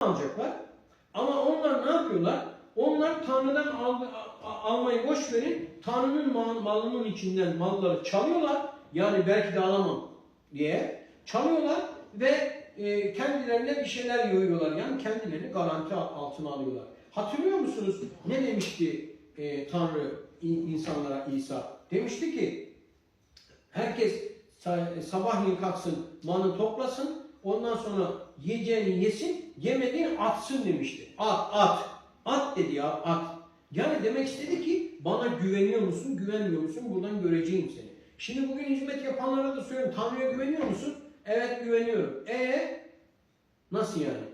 alacaklar. Ama onlar ne yapıyorlar? Onlar Tanrı'dan al, almayı boş verin. Tanrı'nın mal, malının içinden malları çalıyorlar. Yani belki de alamam diye çalıyorlar ve e, kendilerine bir şeyler yoyuyorlar. Yani kendilerini garanti altına alıyorlar. Hatırlıyor musunuz? Ne demişti e, Tanrı in- insanlara İsa? Demişti ki herkes sa- sabahleyin kalksın, malını toplasın. Ondan sonra yiyeceğini yesin, yemediğini atsın demişti. At, at. At dedi ya, at. Yani demek istedi ki bana güveniyor musun, güvenmiyor musun? Buradan göreceğim seni. Şimdi bugün hizmet yapanlara da söylüyorum. Tanrı'ya güveniyor musun? Evet güveniyorum. E nasıl yani?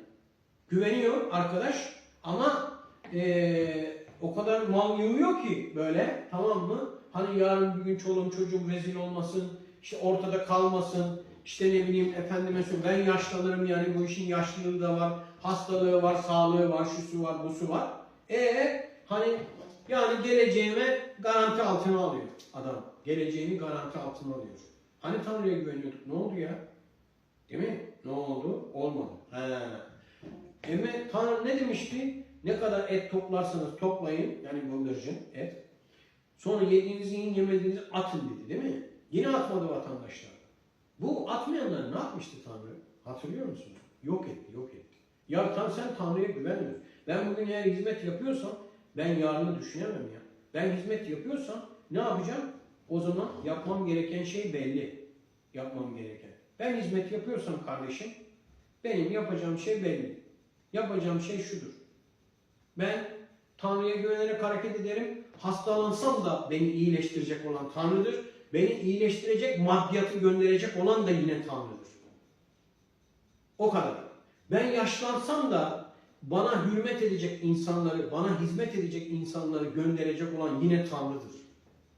Güveniyor arkadaş ama eee, o kadar mal yığıyor ki böyle tamam mı? Hani yarın bir gün çoluğum çocuğum rezil olmasın, işte ortada kalmasın, işte ne bileyim efendime söyleyeyim ben yaşlanırım yani bu işin yaşlılığı da var, hastalığı var, sağlığı var, şusu var, busu var. E hani yani geleceğime garanti altına alıyor adam. Geleceğini garanti altına alıyor. Hani Tanrı'ya güveniyorduk. Ne oldu ya? Değil mi? Ne oldu? Olmadı. He. Eme Tanrı ne demişti? Ne kadar et toplarsanız toplayın. Yani bıldırcın et. Sonra yediğinizi yiyin, yemediğinizi atın dedi değil mi? Yine atmadı vatandaşlar. Bu atmayanlar ne yapmıştı Tanrı? Hatırlıyor musunuz? Yok etti, yok etti. Ya tam sen Tanrı'ya güvenmiyorsun. Ben bugün eğer hizmet yapıyorsam ben yarını düşünemem ya. Ben hizmet yapıyorsam ne yapacağım? O zaman yapmam gereken şey belli. Yapmam gereken. Ben hizmet yapıyorsam kardeşim benim yapacağım şey belli. Yapacağım şey şudur. Ben Tanrı'ya güvenerek hareket ederim. Hastalansam da beni iyileştirecek olan Tanrı'dır. Beni iyileştirecek, maddiyatı gönderecek olan da yine Tanrı'dır. O kadar. Ben yaşlansam da bana hürmet edecek insanları, bana hizmet edecek insanları gönderecek olan yine Tanrı'dır.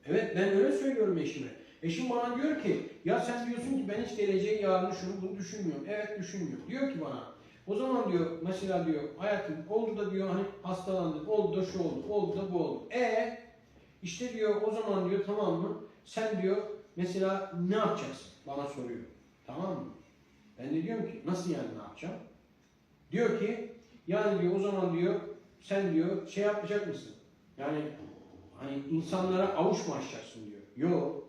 Evet ben öyle söylüyorum eşime. Eşim bana diyor ki ya sen diyorsun ki ben hiç geleceği yarını şunu bunu düşünmüyorum. Evet düşünmüyorum. Diyor ki bana o zaman diyor mesela diyor hayatım oldu da diyor hani hastalandık oldu da şu oldu oldu da bu oldu. E işte diyor o zaman diyor tamam mı sen diyor mesela ne yapacaksın bana soruyor. Tamam mı? Ben de diyorum ki nasıl yani ne yapacağım? Diyor ki yani diyor o zaman diyor sen diyor şey yapacak mısın? Yani hani insanlara avuç mu açacaksın diyor. Yok.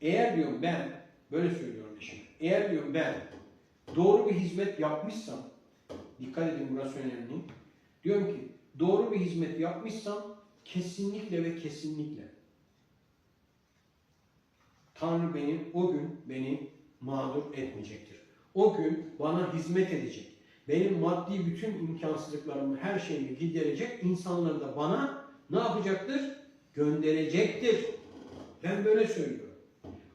Eğer diyorum ben böyle söylüyorum eşime. Eğer diyorum ben doğru bir hizmet yapmışsam dikkat edin burası önemli. Diyorum ki doğru bir hizmet yapmışsam kesinlikle ve kesinlikle Tanrı beni o gün beni mağdur etmeyecektir. O gün bana hizmet edecek. Benim maddi bütün imkansızlıklarımı, her şeyimi giderecek insanları da bana ne yapacaktır? Gönderecektir. Ben böyle söylüyorum.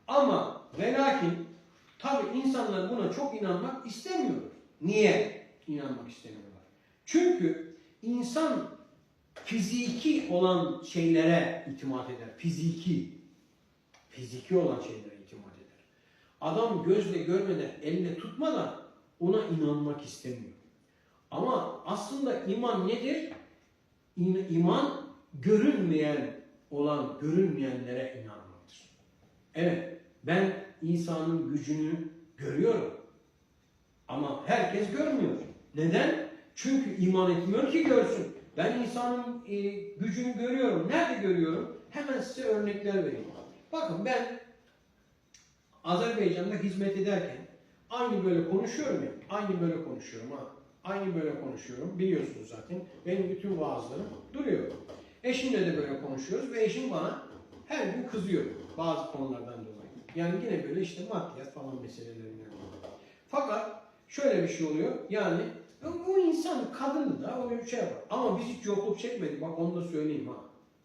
Ama ve lakin tabi insanlar buna çok inanmak istemiyor. Niye inanmak istemiyorlar? Çünkü insan fiziki olan şeylere itimat eder. Fiziki. Fiziki olan şeylere itimat eder. Adam gözle görmeden, elle tutmadan ona inanmak istemiyor. Ama aslında iman nedir? İman görünmeyen olan, görünmeyenlere inanmaktır. Evet, ben İsa'nın gücünü görüyorum. Ama herkes görmüyor. Neden? Çünkü iman etmiyor ki görsün. Ben İsa'nın e, gücünü görüyorum. Nerede görüyorum? Hemen size örnekler vereyim. Bakın ben Azerbaycan'da hizmet ederken aynı böyle konuşuyorum ya. Aynı böyle konuşuyorum ha. Aynı böyle konuşuyorum. Biliyorsunuz zaten. Benim bütün vaazlarım duruyor. Eşimle de böyle konuşuyoruz ve eşim bana her gün kızıyor bazı konulardan dolayı. Yani yine böyle işte maddiyat falan meselelerinden dolayı. Fakat şöyle bir şey oluyor. Yani bu insan kadını da o şey yapar. Ama biz hiç yokluk çekmedik. Bak onu da söyleyeyim ha.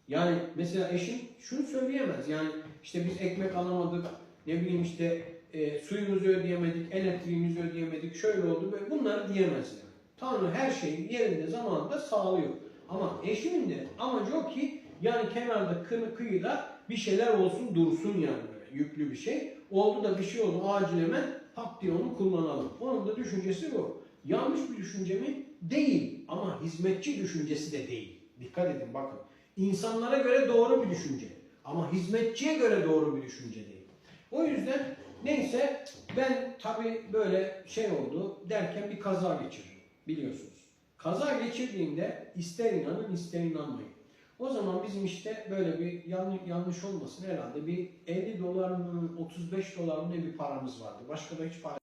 Yani mesela eşim şunu söyleyemez. Yani işte biz ekmek alamadık. Ne bileyim işte e, suyumuzu ödeyemedik, elektriğimizi ödeyemedik, şöyle oldu. Böyle bunları diyemez yani. Tanrı her şeyi yerinde zamanında sağlıyor. Ama eşimin de amacı o ki yani kenarda kı- kıyıda bir şeyler olsun dursun yani böyle yüklü bir şey. Oldu da bir şey oldu acil hemen hak diye onu kullanalım. Onun da düşüncesi bu. Yanlış bir düşünce mi? Değil. Ama hizmetçi düşüncesi de değil. Dikkat edin bakın. İnsanlara göre doğru bir düşünce. Ama hizmetçiye göre doğru bir düşünce değil. O yüzden neyse ben tabi böyle şey oldu derken bir kaza geçirdim. Biliyorsunuz. Kaza geçirdiğinde ister inanın ister inanmayın. O zaman bizim işte böyle bir yanlış, yanlış olmasın herhalde bir 50 dolar mı 35 dolar mı ne bir paramız vardı. Başka da hiç para